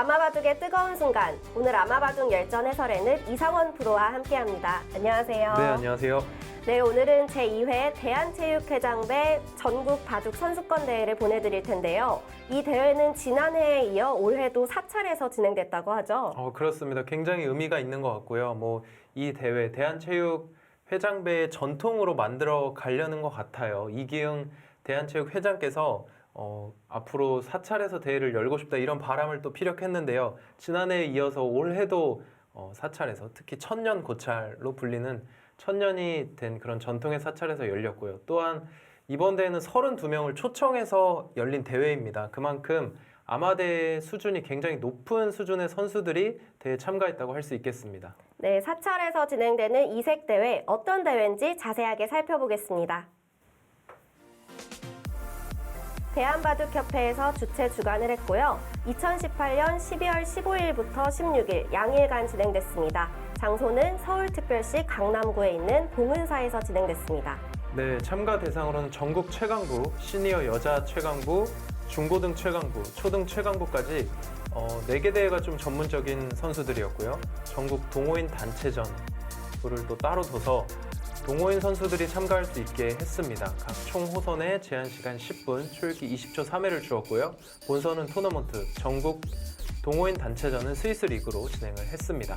아마바둑의 뜨거운 순간. 오늘 아마바둑 열전 해설에는 이상원 프로와 함께합니다. 안녕하세요. 네, 안녕하세요. 네, 오늘은 제2회 대한체육회장배 전국 바둑 선수권 대회를 보내드릴 텐데요. 이 대회는 지난해에 이어 올해도 사찰에서 진행됐다고 하죠. 어, 그렇습니다. 굉장히 의미가 있는 것 같고요. 뭐 이 대회 대한체육 회장배의 전통으로 만들어 가려는 것 같아요. 이기흥 대한체육 회장께서 어, 앞으로 사찰에서 대회를 열고 싶다 이런 바람을 또 피력했는데요. 지난해에 이어서 올해도 어, 사찰에서 특히 천년 고찰로 불리는 천년이 된 그런 전통의 사찰에서 열렸고요. 또한 이번 대회는 32명을 초청해서 열린 대회입니다. 그만큼 아마대 수준이 굉장히 높은 수준의 선수들이 대회에 참가했다고 할 수 있겠습니다. 네, 사찰에서 진행되는 이색 대회 어떤 대회인지 자세하게 살펴보겠습니다. 대한바둑협회에서 주최 주관을 했고요. 2018년 12월 15일부터 16일 양일간 진행됐습니다. 장소는 서울특별시 강남구에 있는 봉은사에서 진행됐습니다. 네, 참가 대상으로는 전국 최강부, 시니어 여자 최강부, 중고등 최강부, 초등 최강부까지 어, 4개 대회가 좀 전문적인 선수들이었고요. 전국 동호인 단체전을 또 따로 둬서 동호인 선수들이 참가할 수 있게 했습니다. 각 총 호선에 제한 시간 10분, 초읽기 20초 3회를 주었고요. 본선은 토너먼트, 전국 동호인 단체전은 스위스 리그로 진행을 했습니다.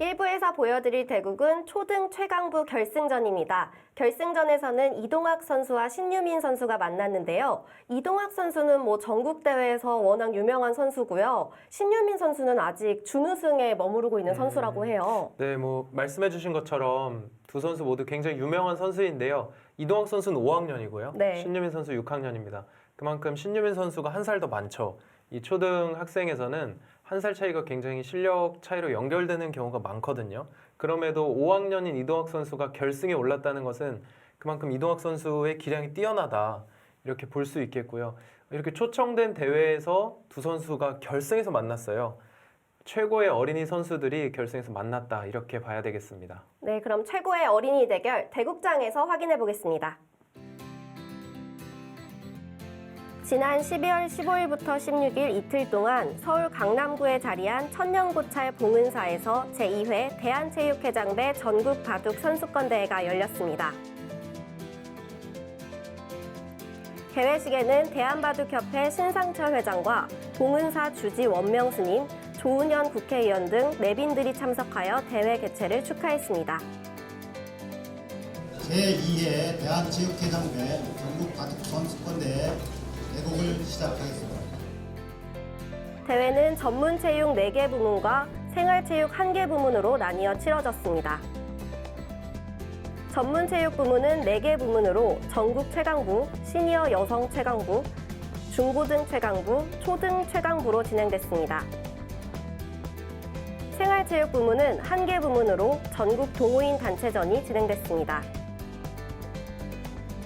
1부에서 보여드릴 대국은 초등 최강부 결승전입니다. 결승전에서는 이동학 선수와 신유민 선수가 만났는데요. 이동학 선수는 뭐 전국대회에서 워낙 유명한 선수고요. 신유민 선수는 아직 준우승에 머무르고 있는 음. 선수라고 해요. 네, 뭐 말씀해주신 것처럼 두 선수 모두 굉장히 유명한 선수인데요. 이동학 선수는 5학년이고요. 네. 신유민 선수 6학년입니다. 그만큼 신유민 선수가 한 살 더 많죠. 이 초등 학생에서는 한 살 차이가 굉장히 실력 차이로 연결되는 경우가 많거든요. 그럼에도 5학년인 이동학 선수가 결승에 올랐다는 것은 그만큼 이동학 선수의 기량이 뛰어나다 이렇게 볼 수 있겠고요. 이렇게 초청된 대회에서 두 선수가 결승에서 만났어요. 최고의 어린이 선수들이 결승에서 만났다 이렇게 봐야 되겠습니다. 네, 그럼 최고의 어린이 대결 대국장에서 확인해 보겠습니다. 지난 12월 15일부터 16일 이틀 동안 서울 강남구에 자리한 천년고찰 봉은사에서 제2회 대한체육회장배 전국 바둑 선수권 대회가 열렸습니다. 개회식에는 대한바둑협회 신상철 회장과 봉은사 주지 원명 스님, 조은현 국회의원 등 내빈들이 참석하여 대회 개최를 축하했습니다. 제2회 대한체육회장배 전국 바둑 선수권대회 대국을 시작하겠습니다. 대회는 전문체육 4개 부문과 생활체육 1개 부문으로 나뉘어 치러졌습니다. 전문체육 부문은 4개 부문으로 전국 최강부, 시니어 여성 최강부, 중고등 최강부, 초등 최강부로 진행됐습니다. 생활체육 부문은 1개 부문으로 전국 동호인 단체전이 진행됐습니다.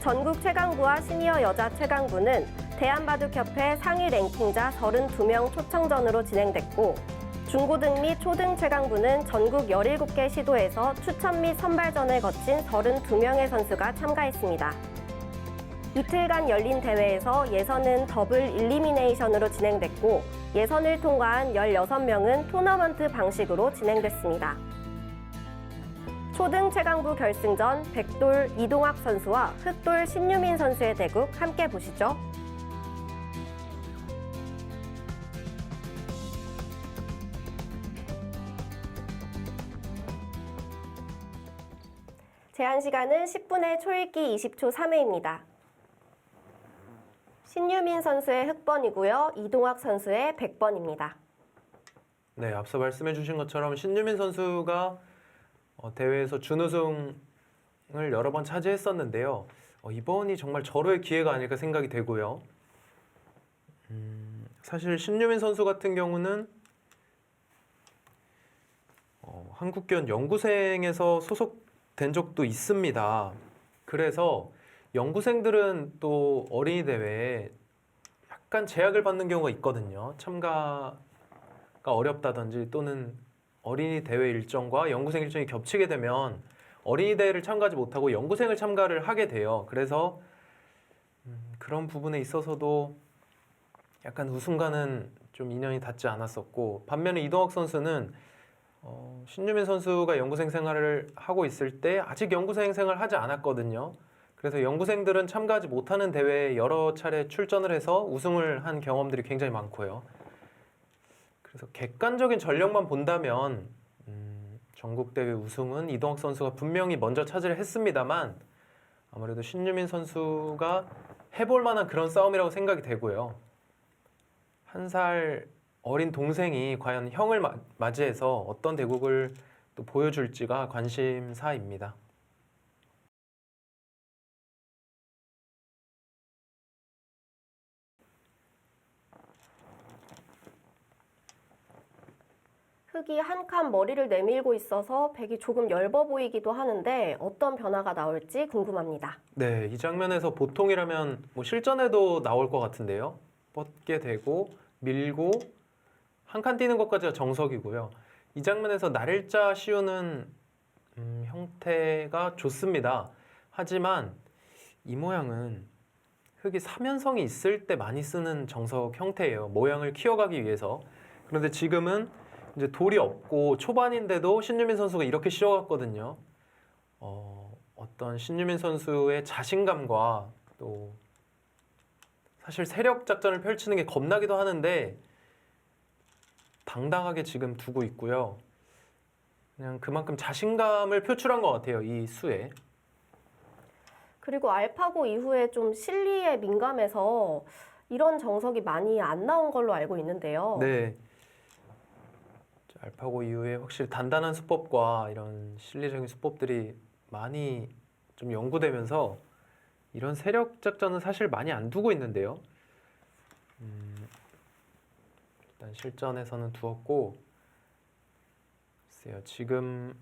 전국 최강부와 시니어 여자 최강부는 대한바둑협회 상위 랭킹자 32명 초청전으로 진행됐고 중고등 및 초등 최강부는 전국 17개 시도에서 추천 및 선발전을 거친 32명의 선수가 참가했습니다. 이틀간 열린 대회에서 예선은 더블 일리미네이션으로 진행됐고 예선을 통과한 16명은 토너먼트 방식으로 진행됐습니다. 초등 최강부 결승전 백돌 이동학 선수와 흑돌 신유민 선수의 대국 함께 보시죠. 제한 시간은 10분의 초읽기 20초 3회입니다. 신유민 선수의 흑번이고요. 이동학 선수의 100번입니다. 네, 앞서 말씀해 주신 것처럼 신유민 선수가 어, 대회에서 준우승을 여러 번 차지했었는데요. 어, 이번이 정말 절호의 기회가 아닐까 생각이 되고요. 음, 사실 신유민 선수 같은 경우는 어, 한국견 연구생에서 소속된 적도 있습니다. 그래서 연구생들은 또 어린이 대회에 약간 제약을 받는 경우가 있거든요. 참가가 어렵다든지 또는 어린이 대회 일정과 연구생 일정이 겹치게 되면 어린이 대회를 참가하지 못하고 연구생을 참가를 하게 돼요. 그래서 음, 그런 부분에 있어서도 약간 우승과는 좀 인연이 닿지 않았었고 반면에 이동학 선수는 어, 신유민 선수가 연구생 생활을 하고 있을 때 아직 연구생 생활을 하지 않았거든요. 그래서 연구생들은 참가하지 못하는 대회에 여러 차례 출전을 해서 우승을 한 경험들이 굉장히 많고요. 그래서 객관적인 전력만 본다면 음, 전국 대회 우승은 이동학 선수가 분명히 먼저 차지를 했습니다만 아무래도 신유민 선수가 해볼 만한 그런 싸움이라고 생각이 되고요. 한 살 어린 동생이 과연 형을 마- 맞이해서 어떤 대국을 또 보여줄지가 관심사입니다. 흙이 한칸 머리를 내밀고 있어서 백이 조금 엷어 보이기도 하는데 어떤 변화가 나올지 궁금합니다. 네, 이 장면에서 보통이라면 뭐 실전에도 나올 것 같은데요. 뻗게 되고 밀고 한 칸 뛰는 것까지가 정석이고요. 이 장면에서 날일자 씌우는 음, 형태가 좋습니다. 하지만 이 모양은 흙이 사면성이 있을 때 많이 쓰는 정석 형태예요. 모양을 키워가기 위해서. 그런데 지금은 이제 돌이 없고 초반인데도 신유민 선수가 이렇게 씌워갔거든요. 어, 어떤 신유민 선수의 자신감과 또 사실 세력 작전을 펼치는 게 겁나기도 하는데 당당하게 지금 두고 있고요. 그냥 그만큼 자신감을 표출한 것 같아요. 이 수에. 그리고 알파고 이후에 좀 실리에 민감해서 이런 정석이 많이 안 나온 걸로 알고 있는데요. 네. 자, 알파고 이후에 확실히 단단한 수법과 이런 실리적인 수법들이 많이 좀 연구되면서 이런 세력 작전은 사실 많이 안 두고 있는데요. 음, 일단 실전에서는 두었고, 글쎄요, 지금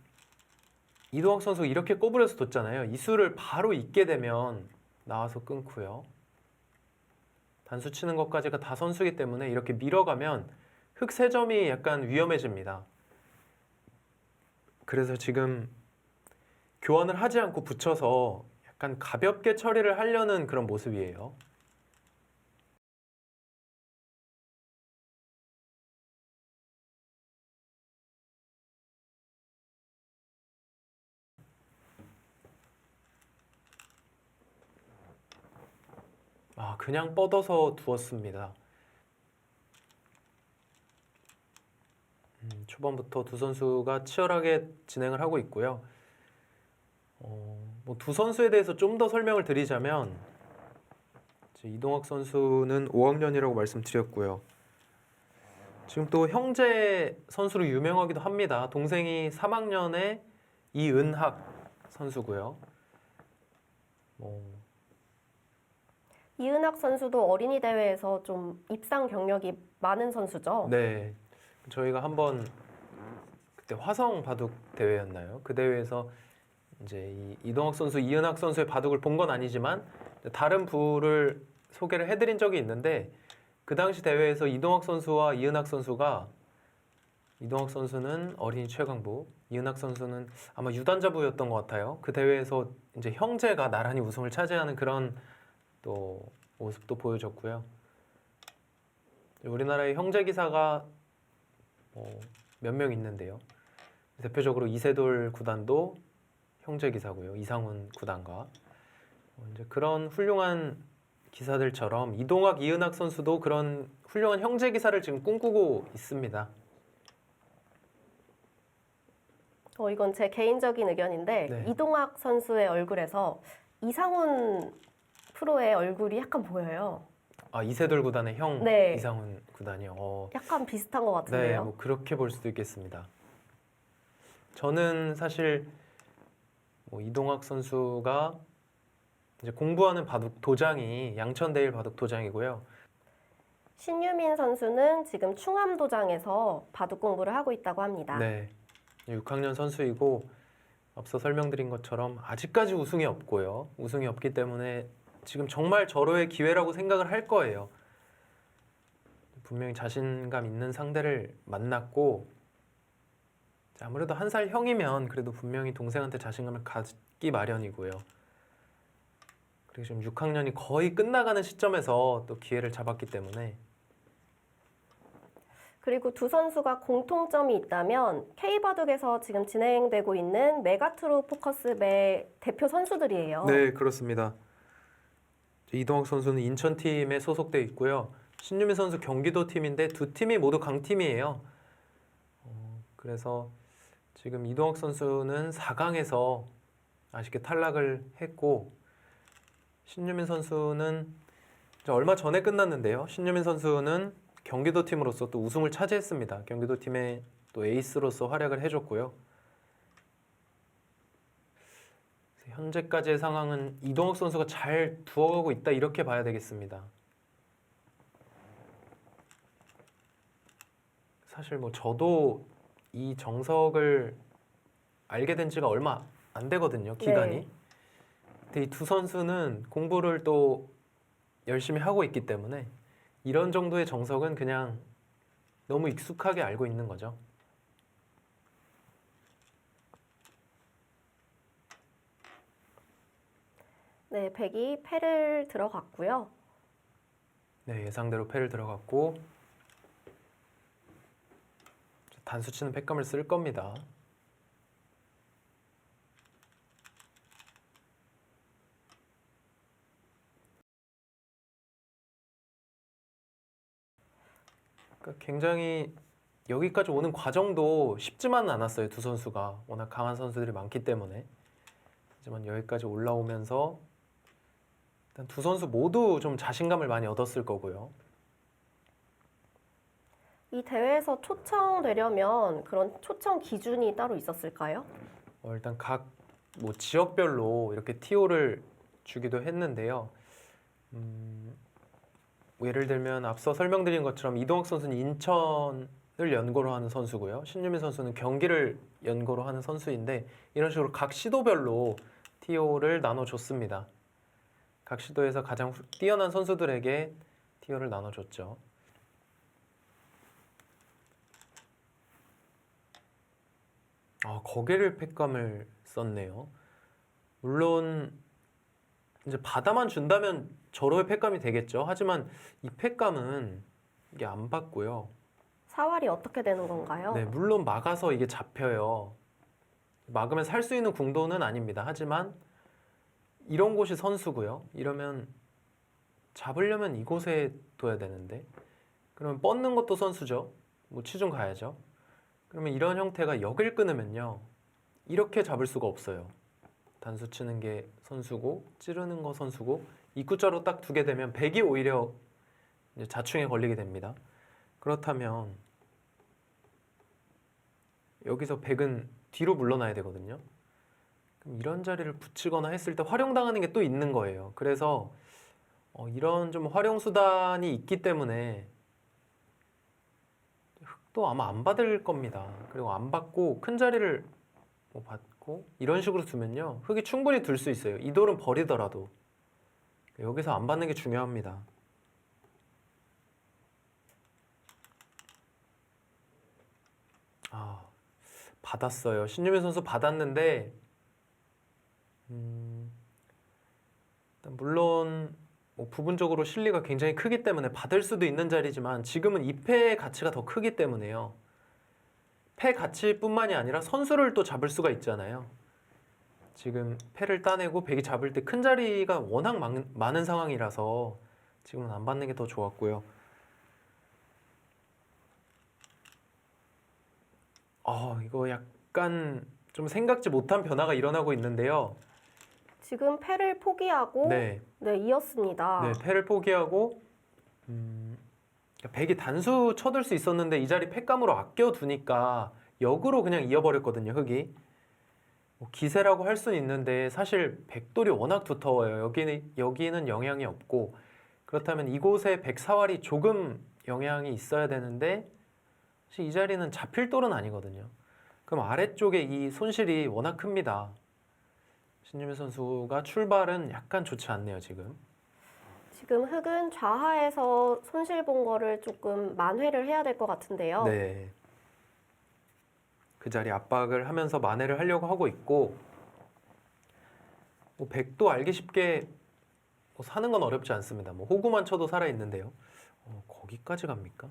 이동학 선수 이렇게 꼬부려서 뒀잖아요. 이 수를 바로 잊게 되면 나와서 끊고요. 단수 치는 것까지가 다 선수기 때문에 이렇게 밀어가면 흑세 점이 약간 위험해집니다. 그래서 지금 교환을 하지 않고 붙여서 약간 가볍게 처리를 하려는 그런 모습이에요. 아, 그냥 뻗어서 두었습니다. 음, 초반부터 두 선수가 치열하게 진행을 하고 있고요. 어, 뭐 두 선수에 대해서 좀 더 설명을 드리자면 이동학 선수는 5학년이라고 말씀드렸고요. 지금 또 형제 선수로 유명하기도 합니다. 동생이 3학년의 이은학 선수고요. 뭐 이은학 선수도 어린이 대회에서 좀 입상 경력이 많은 선수죠. 네, 저희가 한번 그때 화성 바둑 대회였나요? 그 대회에서 이제 이 이동학 선수, 이은학 선수의 바둑을 본 건 아니지만 다른 부를 소개를 해드린 적이 있는데 그 당시 대회에서 이동학 선수와 이은학 선수가 이동학 선수는 어린이 최강부, 이은학 선수는 아마 유단자부였던 것 같아요. 그 대회에서 이제 형제가 나란히 우승을 차지하는 그런 또 모습도 보여줬고요. 우리나라의 형제 기사가 어, 몇명 있는데요. 대표적으로 이세돌 구단도 형제 기사고요. 이상훈 구단과 어, 이제 그런 훌륭한 기사들처럼 이동학, 이은학 선수도 그런 훌륭한 형제 기사를 지금 꿈꾸고 있습니다. 어, 이건 제 개인적인 의견인데 네. 이동학 선수의 얼굴에서 이상훈 프로의 얼굴이 약간 보여요. 아 이세돌 구단의 형 네. 이상훈 구단이요. 어, 약간 비슷한 것 네, 같은데요. 뭐 그렇게 볼 수도 있겠습니다. 저는 사실 뭐 이동학 선수가 이제 공부하는 바둑 도장이 양천대일 바둑 도장이고요. 신유민 선수는 지금 충암도장에서 바둑 공부를 하고 있다고 합니다. 네, 6학년 선수이고 앞서 설명드린 것처럼 아직까지 우승이 없고요. 우승이 없기 때문에 지금 정말 절호의 기회라고 생각을 할 거예요. 분명히 자신감 있는 상대를 만났고 아무래도 한 살 형이면 그래도 분명히 동생한테 자신감을 갖기 마련이고요. 그리고 지금 6학년이 거의 끝나가는 시점에서 또 기회를 잡았기 때문에 그리고 두 선수가 공통점이 있다면 K바둑에서 지금 진행되고 있는 메가트로 포커스배 대표 선수들이에요. 네, 그렇습니다. 이동학 선수는 인천 팀에 소속돼 있고요. 신유미 선수 경기도 팀인데 두 팀이 모두 강팀이에요. 어, 그래서 지금 이동학 선수는 4강에서 아쉽게 탈락을 했고 신유민 선수는 얼마 전에 끝났는데요. 신유민 선수는 경기도 팀으로서 또 우승을 차지했습니다. 경기도 팀의 또 에이스로서 활약을 해줬고요. 현재까지의 상황은 이동욱 선수가 잘 두어가고 있다 이렇게 봐야 되겠습니다. 사실 뭐 저도 이 정석을 알게 된 지가 얼마 안 되거든요 기간이. 네. 근데 이 두 선수는 공부를 또 열심히 하고 있기 때문에 이런 정도의 정석은 그냥 너무 익숙하게 알고 있는 거죠. 네, 백이 패를 들어갔고요. 네, 예상대로 패를 들어갔고 단수 치는 패감을 쓸 겁니다. 그러니까 굉장히 여기까지 오는 과정도 쉽지만은 않았어요. 두 선수가 워낙 강한 선수들이 많기 때문에 하지만 여기까지 올라오면서 일단 두 선수 모두 좀 자신감을 많이 얻었을 거고요. 이 대회에서 초청되려면 그런 초청 기준이 따로 있었을까요? 어, 일단 각 뭐 지역별로 이렇게 TO를 주기도 했는데요. 음, 뭐 예를 들면 앞서 설명드린 것처럼 이동학 선수는 인천을 연고로 하는 선수고요. 신유민 선수는 경기를 연고로 하는 선수인데 이런 식으로 각 시도별로 TO를 나눠줬습니다. 각 시도에서 가장 후- 뛰어난 선수들에게 TO를 나눠줬죠. 아, 거기를 팩감을 썼네요. 물론 이제 바다만 준다면 저로의 팩감이 되겠죠. 하지만 이 팩감은 이게 안 받고요. 사활이 어떻게 되는 건가요? 네, 물론 막아서 이게 잡혀요. 막으면 살 수 있는 궁도는 아닙니다. 하지만 이런 곳이 선수고요. 이러면 잡으려면 이곳에 둬야 되는데 그러면 뻗는 것도 선수죠. 뭐 치중 가야죠. 그러면 이런 형태가 역을 끊으면요. 이렇게 잡을 수가 없어요. 단수 치는 게 선수고 찌르는 거 선수고 입구자로 딱 두게 되면 백이 오히려 자충에 걸리게 됩니다. 그렇다면 여기서 백은 뒤로 물러나야 되거든요. 그럼 이런 자리를 붙이거나 했을 때 활용당하는 게 또 있는 거예요. 그래서 어, 이런 좀 활용 수단이 있기 때문에 흑도 아마 안 받을 겁니다. 그리고 안 받고 큰 자리를 뭐 받고 이런 식으로 두면요. 흑이 충분히 둘 수 있어요. 이 돌은 버리더라도 여기서 안 받는 게 중요합니다. 아, 받았어요. 신유민 선수 받았는데, 음, 물론 뭐 부분적으로 실리가 굉장히 크기 때문에 받을 수도 있는 자리지만 지금은 이 패의 가치가 더 크기 때문에요. 패 가치뿐만이 아니라 선수를 또 잡을 수가 있잖아요. 지금 패를 따내고 백이 잡을 때 큰 자리가 워낙 많, 많은 상황이라서 지금은 안 받는 게 더 좋았고요. 아, 이거 약간 좀 생각지 못한 변화가 일어나고 있는데요. 지금 패를 포기하고 네, 네, 이었습니다. 네, 패를 포기하고 음, 백이 단수 쳐들 수 있었는데 이 자리 패감으로 아껴두니까 역으로 그냥 이어버렸거든요, 흑이. 뭐 기세라고 할 수는 있는데 사실 백돌이 워낙 두터워요. 여기는 여기는 영향이 없고 그렇다면 이곳에 백사활이 조금 영향이 있어야 되는데 사실 이 자리는 잡힐 돌은 아니거든요. 그럼 아래쪽에 이 손실이 워낙 큽니다. 신유미 선수가 출발은 약간 좋지 않네요, 지금. 지금 흑은 좌하에서 손실 본 거를 조금 만회를 해야 될 것 같은데요. 네. 그 자리 압박을 하면서 만회를 하려고 하고 있고 뭐 백도 알기 쉽게 뭐 사는 건 어렵지 않습니다. 뭐 호구만 쳐도 살아 있는데요. 어, 거기까지 갑니까?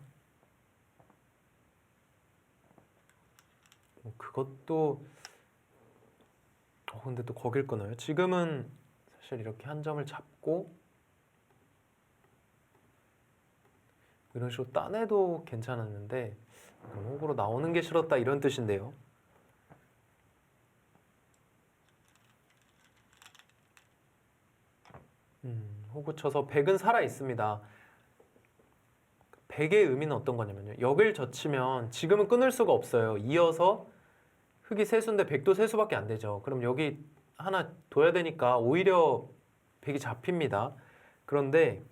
뭐 그것도 어 근데 또 거길 끊어요. 지금은 사실 이렇게 한 점을 잡고 이런 식으로 따내도 괜찮았는데 호구로 나오는 게 싫었다 이런 뜻인데요. 음, 호구 쳐서 백은 살아 있습니다. 백의 의미는 어떤 거냐면요. 역을 젖히면 지금은 끊을 수가 없어요. 이어서 흑이 세수인데 백도 세수밖에 안 되죠. 그럼 여기 하나 둬야 되니까 오히려 백이 잡힙니다. 그런데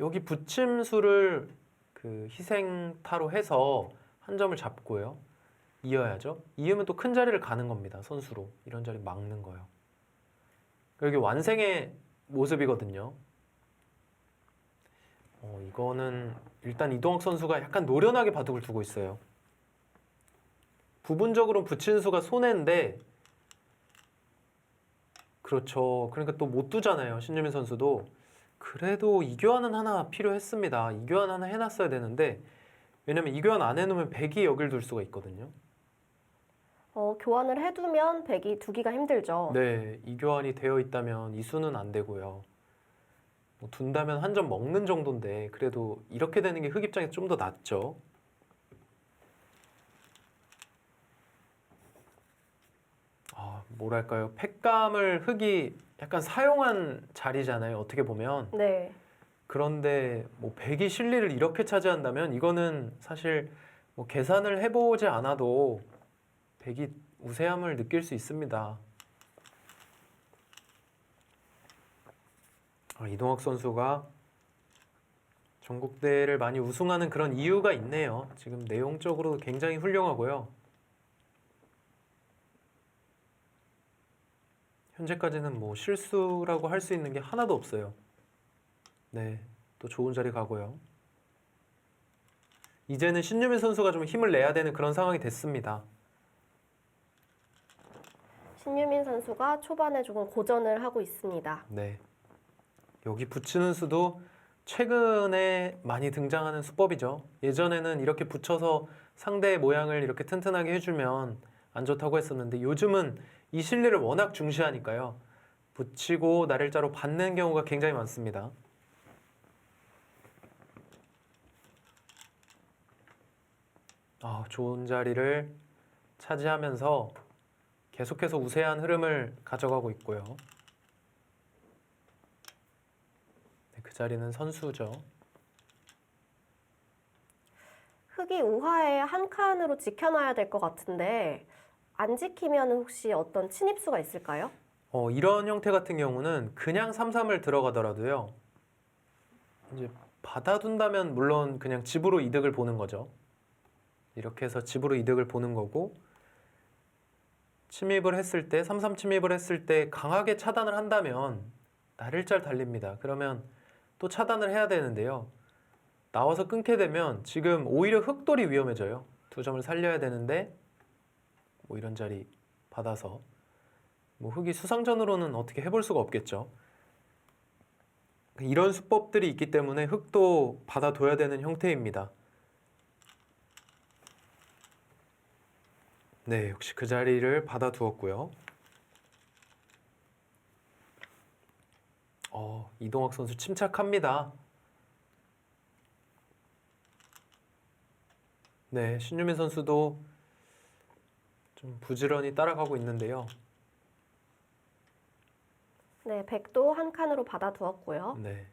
여기 붙임수를 그 희생타로 해서 한 점을 잡고요. 이어야죠. 이으면 또 큰 자리를 가는 겁니다. 선수로 이런 자리 막는 거예요. 여기 완생의 모습이거든요. 어, 이거는 일단 이동학 선수가 약간 노련하게 바둑을 두고 있어요. 부분적으로 붙이는 수가 손해인데 그렇죠. 그러니까 또 못 두잖아요. 신유민 선수도 그래도 이교환은 하나 필요했습니다. 이교환 하나 해놨어야 되는데 왜냐면 이교환 안 해놓으면 백이 여길 둘 수가 있거든요. 어, 교환을 해두면 백이 두기가 힘들죠. 네, 이교환이 되어 있다면 이수는 안 되고요. 뭐 둔다면 한 점 먹는 정도인데 그래도 이렇게 되는 게 흑 입장에서 좀 더 낫죠. 아, 뭐랄까요? 팩감을 흑이 약간 사용한 자리잖아요. 어떻게 보면. 네. 그런데 뭐 백이 실리를 이렇게 차지한다면 이거는 사실 뭐 계산을 해보지 않아도 백이 우세함을 느낄 수 있습니다. 아, 이동학 선수가 전국대회를 많이 우승하는 그런 이유가 있네요. 지금 내용적으로도 굉장히 훌륭하고요. 현재까지는 뭐 실수라고 할 수 있는 게 하나도 없어요. 네, 또 좋은 자리 가고요. 이제는 신유민 선수가 좀 힘을 내야 되는 그런 상황이 됐습니다. 신유민 선수가 초반에 조금 고전을 하고 있습니다. 네. 여기 붙이는 수도 최근에 많이 등장하는 수법이죠. 예전에는 이렇게 붙여서 상대의 모양을 이렇게 튼튼하게 해주면 안 좋다고 했었는데 요즘은 이 실리를 워낙 중시하니까요. 붙이고 날일자로 받는 경우가 굉장히 많습니다. 아, 좋은 자리를 차지하면서 계속해서 우세한 흐름을 가져가고 있고요. 네, 그 자리는 선수죠. 흑이 우하에 한 칸으로 지켜놔야 될 것 같은데 안 지키면 혹시 어떤 침입수가 있을까요? 어, 이런 형태 같은 경우는 그냥 3-3을 들어가더라도요. 이제 받아둔다면 물론 그냥 집으로 이득을 보는 거죠. 이렇게 해서 집으로 이득을 보는 거고 침입을 했을 때3-3 침입을 했을 때 강하게 차단을 한다면 날일잘 달립니다. 그러면 또 차단을 해야 되는데요. 나와서 끊게 되면 지금 오히려 흑돌이 위험해져요. 두 점을 살려야 되는데 뭐 이런 자리 받아서 뭐 흑이 수상전으로는 어떻게 해볼 수가 없겠죠. 이런 수법들이 있기 때문에 흑도 받아둬야 되는 형태입니다. 네, 역시 그 자리를 받아두었고요. 어, 이동학 선수 침착합니다. 네, 신유민 선수도 좀 부지런히 따라가고 있는데요. 네, 백도 한 칸으로 받아두었고요. 네.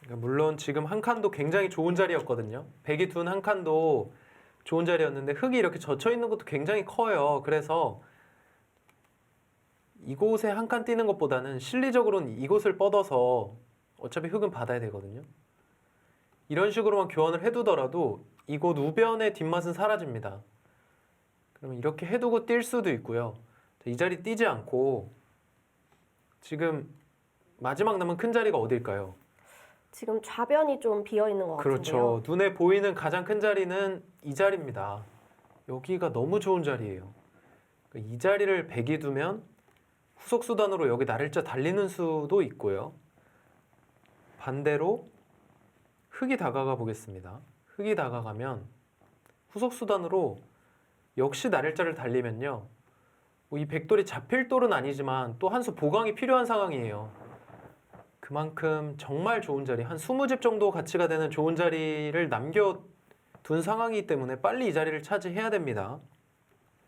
그러니까 물론 지금 한 칸도 굉장히 좋은 자리였거든요. 백이 둔 한 칸도 좋은 자리였는데 흙이 이렇게 젖혀 있는 것도 굉장히 커요. 그래서 이곳에 한 칸 뛰는 것보다는 실리적으로는 이곳을 뻗어서 어차피 흙은 받아야 되거든요. 이런 식으로만 교환을 해두더라도 이곳 우변의 뒷맛은 사라집니다. 그러면 이렇게 해두고 뛸 수도 있고요. 이 자리 뛰지 않고 지금 마지막 남은 큰 자리가 어딜까요? 지금 좌변이 좀 비어 있는 것 같은데요. 그렇죠. 눈에 보이는 가장 큰 자리는 이 자리입니다. 여기가 너무 좋은 자리예요. 그러니까 이 자리를 백이 두면 후속 수단으로 여기 날일자 달리는 수도 있고요. 반대로 흙이 다가가 보겠습니다. 흙이 다가가면 후속 수단으로 역시 날일자를 달리면요. 뭐 이 백돌이 잡힐 돌은 아니지만 또 한 수 보강이 필요한 상황이에요. 그만큼 정말 좋은 자리, 한 20집 정도 가치가 되는 좋은 자리를 남겨둔 상황이기 때문에 빨리 이 자리를 차지해야 됩니다.